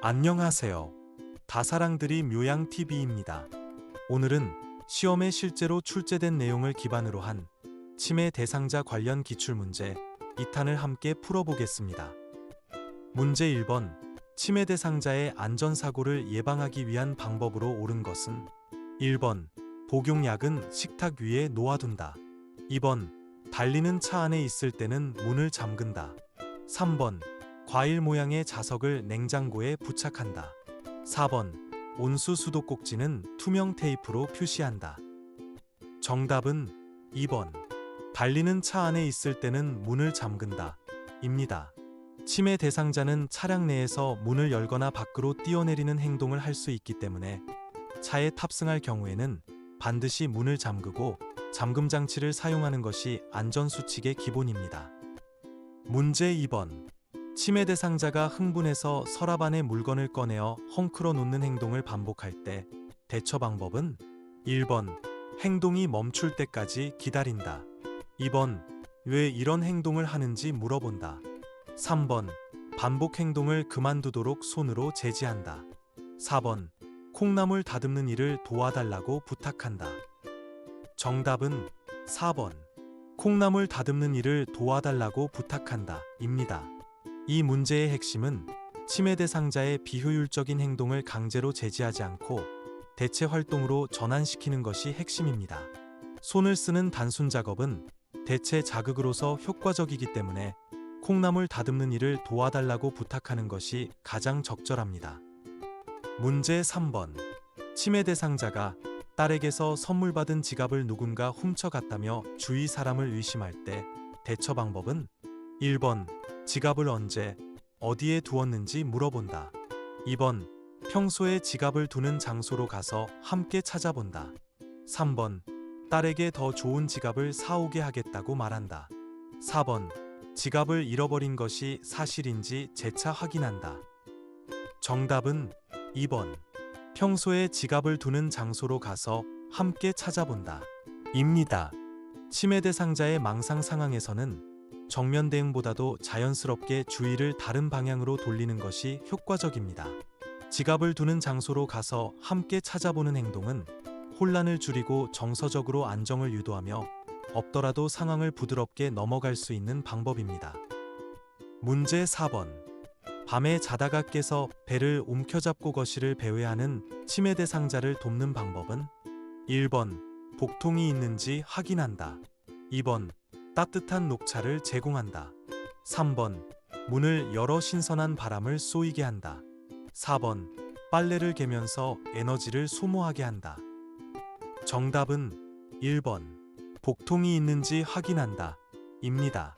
안녕하세요. 다사랑들이 묘양TV입니다. 오늘은 시험에 실제로 출제된 내용을 기반으로 한 치매 대상자 관련 기출문제 2탄을 함께 풀어보겠습니다. 문제 1번. 치매 대상자의 안전사고를 예방하기 위한 방법으로 옳은 것은 1번. 복용약은 식탁 위에 놓아둔다. 2번. 달리는 차 안에 있을 때는 문을 잠근다. 3번. 과일 모양의 자석을 냉장고에 부착한다. 4번. 온수 수도꼭지는 투명 테이프로 표시한다. 정답은 2번. 달리는 차 안에 있을 때는 문을 잠근다. 입니다. 치매 대상자는 차량 내에서 문을 열거나 밖으로 뛰어내리는 행동을 할 수 있기 때문에 차에 탑승할 경우에는 반드시 문을 잠그고 잠금 장치를 사용하는 것이 안전수칙의 기본입니다. 문제 2번. 치매 대상자가 흥분해서 서랍 안에 물건을 꺼내어 헝클어 놓는 행동을 반복할 때 대처 방법은 1번. 행동이 멈출 때까지 기다린다. 2번. 왜 이런 행동을 하는지 물어본다. 3번. 반복 행동을 그만두도록 손으로 제지한다. 4번. 콩나물 다듬는 일을 도와달라고 부탁한다. 정답은 4번. 콩나물 다듬는 일을 도와달라고 부탁한다. 입니다. 이 문제의 핵심은 치매 대상자의 비효율적인 행동을 강제로 제지하지 않고 대체 활동으로 전환시키는 것이 핵심입니다. 손을 쓰는 단순 작업은 대체 자극으로서 효과적이기 때문에 콩나물 다듬는 일을 도와달라고 부탁하는 것이 가장 적절합니다. 문제 3번. 치매 대상자가 딸에게서 선물 받은 지갑을 누군가 훔쳐갔다며 주위 사람을 의심할 때 대처 방법은 1번. 지갑을 언제, 어디에 두었는지 물어본다. 2번. 평소에 지갑을 두는 장소로 가서 함께 찾아본다. 3번. 딸에게 더 좋은 지갑을 사오게 하겠다고 말한다. 4번. 지갑을 잃어버린 것이 사실인지 재차 확인한다. 정답은 2번. 평소에 지갑을 두는 장소로 가서 함께 찾아본다. 입니다. 치매 대상자의 망상 상황에서는 정면 대응보다도 자연스럽게 주의를 다른 방향으로 돌리는 것이 효과적입니다. 지갑을 두는 장소로 가서 함께 찾아보는 행동은 혼란을 줄이고 정서적으로 안정을 유도하며 없더라도 상황을 부드럽게 넘어갈 수 있는 방법입니다. 문제 4번. 밤에 자다가 깨서 배를 움켜잡고 거실을 배회하는 치매 대상자를 돕는 방법은 1번. 복통이 있는지 확인한다. 2번. 따뜻한 녹차를 제공한다. 3번. 문을 열어 신선한 바람을 쏘이게 한다. 4번. 빨래를 개면서 에너지를 소모하게 한다. 정답은 1번. 복통이 있는지 확인한다. 입니다.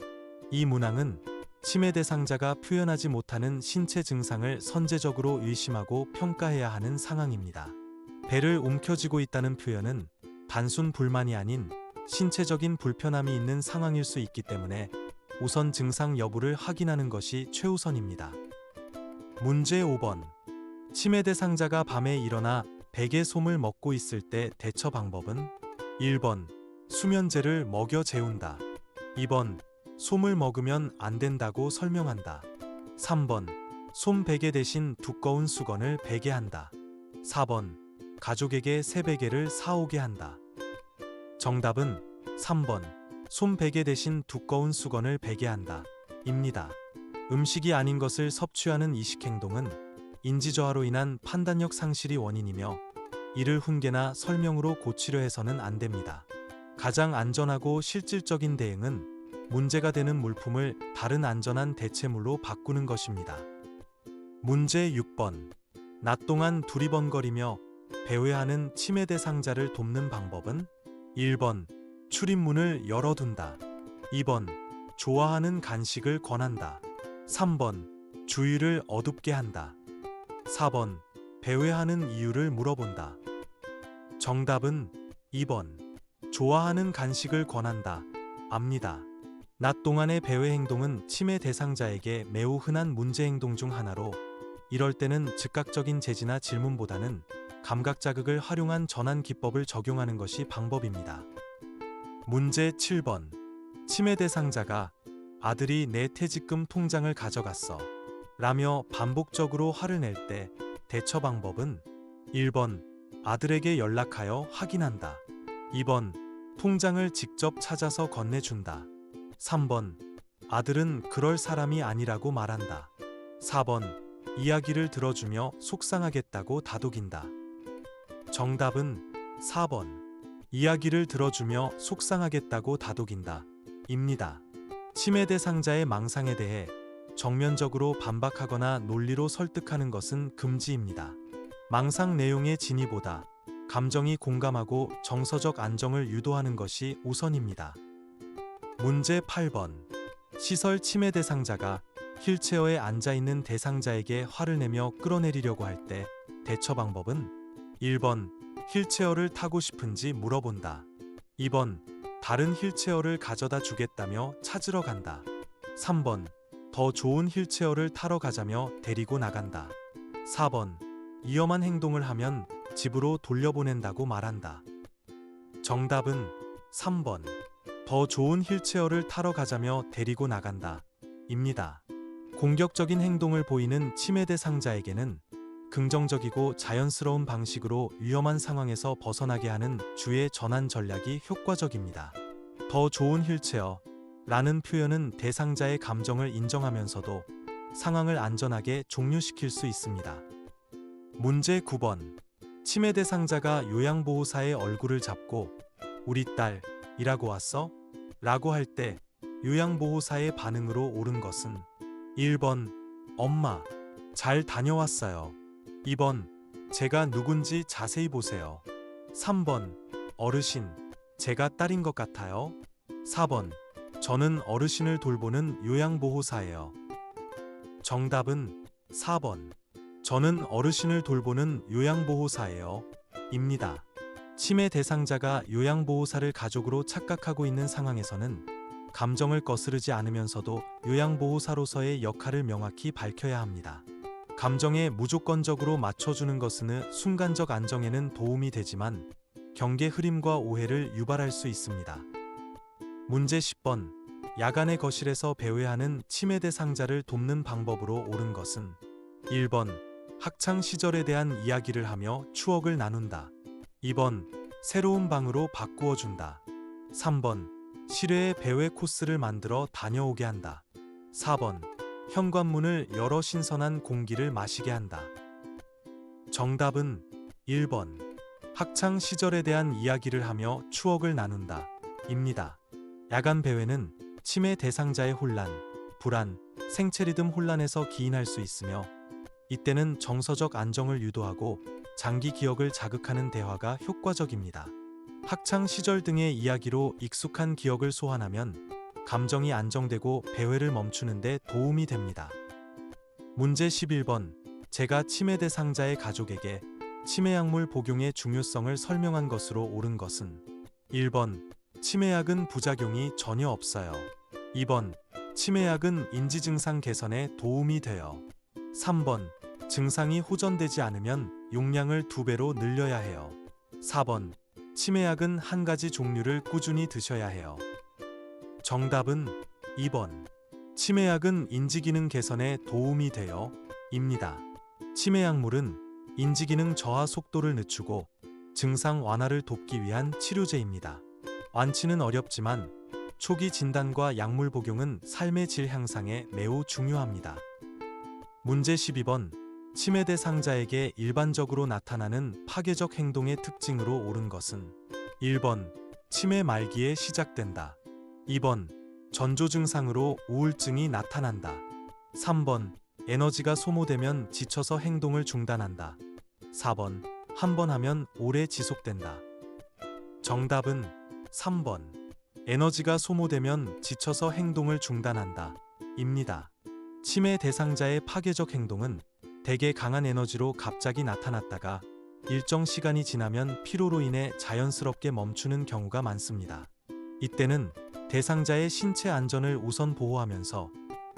이 문항은 치매 대상자가 표현하지 못하는 신체 증상을 선제적으로 의심하고 평가해야 하는 상황입니다. 배를 움켜쥐고 있다는 표현은 단순 불만이 아닌 신체적인 불편함이 있는 상황일 수 있기 때문에 우선 증상 여부를 확인하는 것이 최우선입니다. 문제 5번. 치매 대상자가 밤에 일어나 베개 솜을 먹고 있을 때 대처 방법은 1번. 수면제를 먹여 재운다. 2번. 솜을 먹으면 안 된다고 설명한다. 3번. 솜 베개 대신 두꺼운 수건을 베게 한다. 4번. 가족에게 새 베개를 사오게 한다. 정답은 3번. 솜 베개 대신 두꺼운 수건을 베게 한다. 입니다. 음식이 아닌 것을 섭취하는 이식 행동은 인지저하로 인한 판단력 상실이 원인이며 이를 훈계나 설명으로 고치려 해서는 안 됩니다. 가장 안전하고 실질적인 대응은 문제가 되는 물품을 다른 안전한 대체물로 바꾸는 것입니다. 문제 6번. 낮 동안 두리번거리며 배회하는 치매 대상자를 돕는 방법은 1번. 출입문을 열어둔다. 2번. 좋아하는 간식을 권한다. 3번. 주의를 어둡게 한다. 4번. 배회하는 이유를 물어본다. 정답은 2번. 좋아하는 간식을 권한다. 압니다. 낮 동안의 배회 행동은 치매 대상자에게 매우 흔한 문제 행동 중 하나로 이럴 때는 즉각적인 제지나 질문보다는 감각 자극을 활용한 전환 기법을 적용하는 것이 방법입니다. 문제 7번. 치매 대상자가 아들이 내 퇴직금 통장을 가져갔어. 라며 반복적으로 화를 낼 때 대처 방법은 1번 아들에게 연락하여 확인한다. 2번 통장을 직접 찾아서 건네준다. 3번 아들은 그럴 사람이 아니라고 말한다. 4번 이야기를 들어주며 속상하겠다고 다독인다. 정답은 4번 이야기를 들어주며 속상하겠다고 다독인다. 입니다. 치매 대상자의 망상에 대해 정면적으로 반박하거나 논리로 설득하는 것은 금지입니다. 망상 내용의 진위보다 감정이 공감하고 정서적 안정을 유도하는 것이 우선입니다. 문제 8번. 시설 치매 대상자가 휠체어에 앉아 있는 대상자에게 화를 내며 끌어내리려고 할 때 대처 방법은 1번. 휠체어를 타고 싶은지 물어본다. 2번. 다른 휠체어를 가져다 주겠다며 찾으러 간다. 3번. 더 좋은 휠체어를 타러 가자며 데리고 나간다. 4번. 위험한 행동을 하면 집으로 돌려보낸다고 말한다. 정답은 3번. 더 좋은 휠체어를 타러 가자며 데리고 나간다. 입니다. 공격적인 행동을 보이는 치매 대상자에게는 긍정적이고 자연스러운 방식으로 위험한 상황에서 벗어나게 하는 주의 전환 전략이 효과적입니다. 더 좋은 휠체어 라는 표현은 대상자의 감정을 인정하면서도 상황을 안전하게 종료시킬 수 있습니다. 문제 9번. 치매 대상자가 요양보호사의 얼굴을 잡고 우리 딸 이라고 왔어? 라고 할 때 요양보호사의 반응으로 옳은 것은 1번 엄마 잘 다녀왔어요. 2번 제가 누군지 자세히 보세요. 3번 어르신 제가 딸인 것 같아요. 4번 저는 어르신을 돌보는 요양보호사예요. 정답은 4번 저는 어르신을 돌보는 요양보호사예요. 입니다. 치매 대상자가 요양보호사를 가족으로 착각하고 있는 상황에서는 감정을 거스르지 않으면서도 요양보호사로서의 역할을 명확히 밝혀야 합니다. 감정에 무조건적으로 맞춰주는 것은 순간적 안정에는 도움이 되지만 경계 흐림과 오해를 유발할 수 있습니다. 문제 10번. 야간의 거실에서 배워야 하는 치매 대상자를 돕는 방법으로 옳은 것은 1번. 학창 시절에 대한 이야기를 하며 추억을 나눈다. 2번. 새로운 방으로 바꾸어 준다. 3번. 실외의 배회 코스를 만들어 다녀오게 한다. 4번. 현관문을 열어 신선한 공기를 마시게 한다. 정답은 1번. 학창 시절에 대한 이야기를 하며 추억을 나눈다. 입니다. 야간 배회는 치매 대상자의 혼란, 불안, 생체 리듬 혼란에서 기인할 수 있으며 이때는 정서적 안정을 유도하고 장기 기억을 자극하는 대화가 효과적입니다. 학창 시절 등의 이야기로 익숙한 기억을 소환하면 감정이 안정되고 배회를 멈추는데 도움이 됩니다. 문제 11번. 제가 치매 대상자의 가족에게 치매 약물 복용의 중요성을 설명한 것으로 옳은 것은 1번. 치매약은 부작용이 전혀 없어요. 2번. 치매약은 인지 증상 개선에 도움이 돼요. 3번. 증상이 호전되지 않으면 용량을 두 배로 늘려야 해요. 4번. 치매약은 한 가지 종류를 꾸준히 드셔야 해요. 정답은 2번. 치매약은 인지기능 개선에 도움이 되어 입니다. 치매약물은 인지기능 저하 속도를 늦추고 증상 완화를 돕기 위한 치료제입니다. 완치는 어렵지만 초기 진단과 약물 복용은 삶의 질 향상에 매우 중요합니다. 문제 12번. 치매 대상자에게 일반적으로 나타나는 파괴적 행동의 특징으로 옳은 것은 1번. 치매 말기에 시작된다. 2번. 전조 증상으로 우울증이 나타난다. 3번. 에너지가 소모되면 지쳐서 행동을 중단한다. 4번. 한 번 하면 오래 지속된다. 정답은 3번. 에너지가 소모되면 지쳐서 행동을 중단한다. 입니다. 치매 대상자의 파괴적 행동은 대개 강한 에너지로 갑자기 나타났다가 일정 시간이 지나면 피로로 인해 자연스럽게 멈추는 경우가 많습니다. 이때는 대상자의 신체 안전을 우선 보호하면서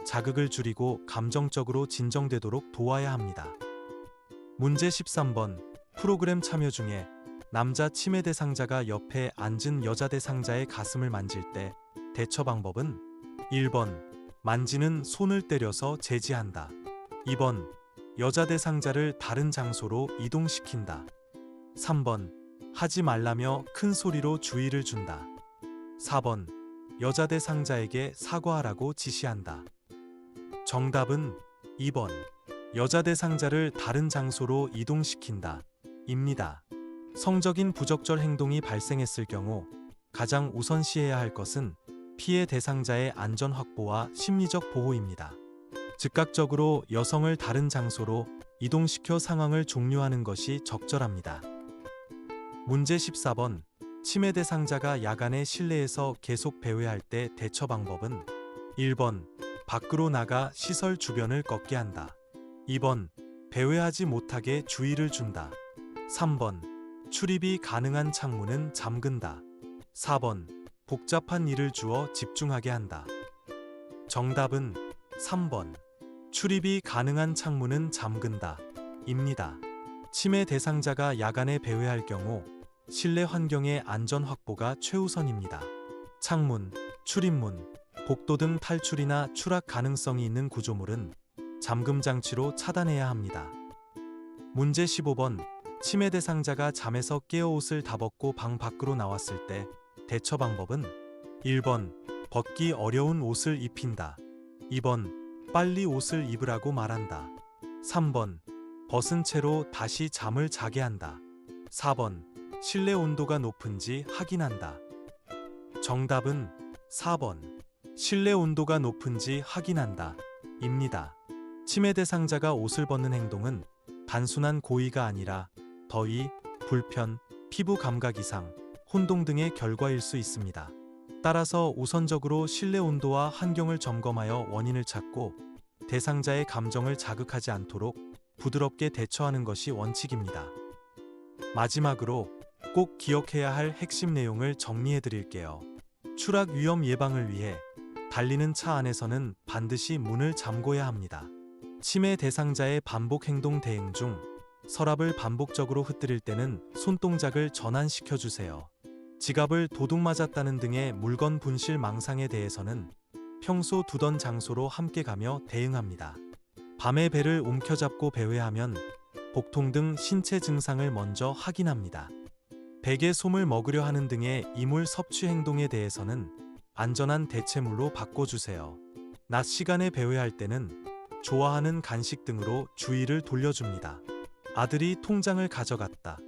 자극을 줄이고 감정적으로 진정되도록 도와야 합니다. 문제 13번. 프로그램 참여 중에 남자 치매 대상자가 옆에 앉은 여자 대상자의 가슴을 만질 때 대처 방법은 1번. 만지는 손을 때려서 제지한다. 2번 여자 대상자를 다른 장소로 이동시킨다. 3번 하지 말라며 큰 소리로 주의를 준다. 4번 여자 대 상자에게 사과하라고 지시한다. 정답은 2번 여자 대 상자를 다른 장소로 이동시킨다. 입니다. 성적인 부적절 행동이 발생했을 경우 가장 우선시해야 할 것은 피해 대상자의 안전 확보와 심리적 보호입니다. 즉각적으로 여성을 다른 장소로 이동시켜 상황을 종료하는 것이 적절합니다. 문제 14번 치매 대상자가 야간에 실내에서 계속 배회할 때 대처 방법은 1번 밖으로 나가 시설 주변을 걷게 한다. 2번 배회하지 못하게 주의를 준다. 3번 출입이 가능한 창문은 잠근다. 4번 복잡한 일을 주어 집중하게 한다. 정답은 3번 출입이 가능한 창문은 잠근다. 입니다. 치매 대상자가 야간에 배회할 경우 실내 환경의 안전 확보가 최우선입니다. 창문, 출입문, 복도 등 탈출이나 추락 가능성이 있는 구조물은 잠금 장치로 차단해야 합니다. 문제 15번 치매 대상자가 잠에서 깨어 옷을 다 벗고 방 밖으로 나왔을 때 대처 방법은 1번 벗기 어려운 옷을 입힌다. 2번 빨리 옷을 입으라고 말한다. 3번 벗은 채로 다시 잠을 자게 한다. 4번 실내 온도가 높은지 확인한다. 정답은 4번 실내 온도가 높은지 확인한다. 입니다. 치매 대상자가 옷을 벗는 행동은 단순한 고의가 아니라 더위, 불편, 피부 감각 이상, 혼동 등의 결과일 수 있습니다. 따라서 우선적으로 실내 온도와 환경을 점검하여 원인을 찾고 대상자의 감정을 자극하지 않도록 부드럽게 대처하는 것이 원칙입니다. 마지막으로 꼭 기억해야 할 핵심 내용을 정리해 드릴게요. 추락 위험 예방을 위해 달리는 차 안에서는 반드시 문을 잠궈야 합니다. 치매 대상자의 반복 행동 대행 중 서랍을 반복적으로 흩뜨릴 때는 손동작을 전환시켜 주세요. 지갑을 도둑 맞았다는 등의 물건 분실 망상에 대해서는 평소 두던 장소로 함께 가며 대응합니다. 밤에 배를 움켜잡고 배회하면 복통 등 신체 증상을 먼저 확인합니다. 베개 솜을 먹으려 하는 등의 이물 섭취 행동에 대해서는 안전한 대체물로 바꿔주세요. 낮 시간에 배회할 때는 좋아하는 간식 등으로 주의를 돌려줍니다. 아들이 통장을 가져갔다.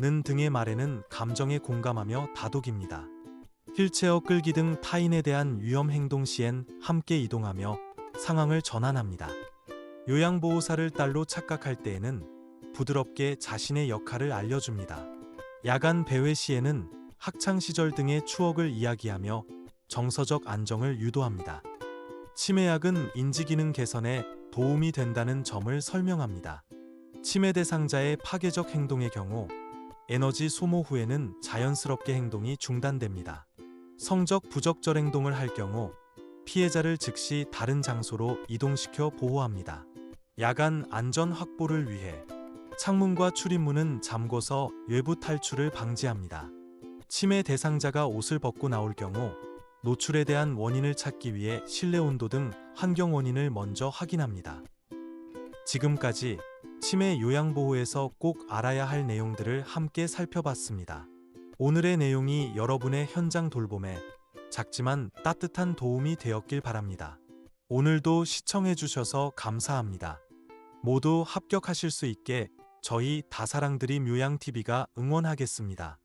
는 등의 말에는 감정에 공감하며 다독입니다. 휠체어 끌기 등 타인에 대한 위험 행동 시엔 함께 이동하며 상황을 전환합니다. 요양보호사를 딸로 착각할 때에는 부드럽게 자신의 역할을 알려줍니다. 야간 배회 시에는 학창 시절 등의 추억을 이야기하며 정서적 안정을 유도합니다. 치매약은 인지 기능 개선에 도움이 된다는 점을 설명합니다. 치매 대상자의 파괴적 행동의 경우 에너지 소모 후에는 자연스럽게 행동이 중단됩니다. 성적 부적절 행동을 할 경우 피해자를 즉시 다른 장소로 이동시켜 보호합니다. 야간 안전 확보를 위해 창문과 출입문은 잠궈서 외부 탈출을 방지합니다. 치매 대상자가 옷을 벗고 나올 경우 노출에 대한 원인을 찾기 위해 실내 온도 등 환경 원인을 먼저 확인합니다. 지금까지 치매 요양보호에서 꼭 알아야 할 내용들을 함께 살펴봤습니다. 오늘의 내용이 여러분의 현장 돌봄에 작지만 따뜻한 도움이 되었길 바랍니다. 오늘도 시청해주셔서 감사합니다. 모두 합격하실 수 있게 저희 다사랑들이 묘양TV가 응원하겠습니다.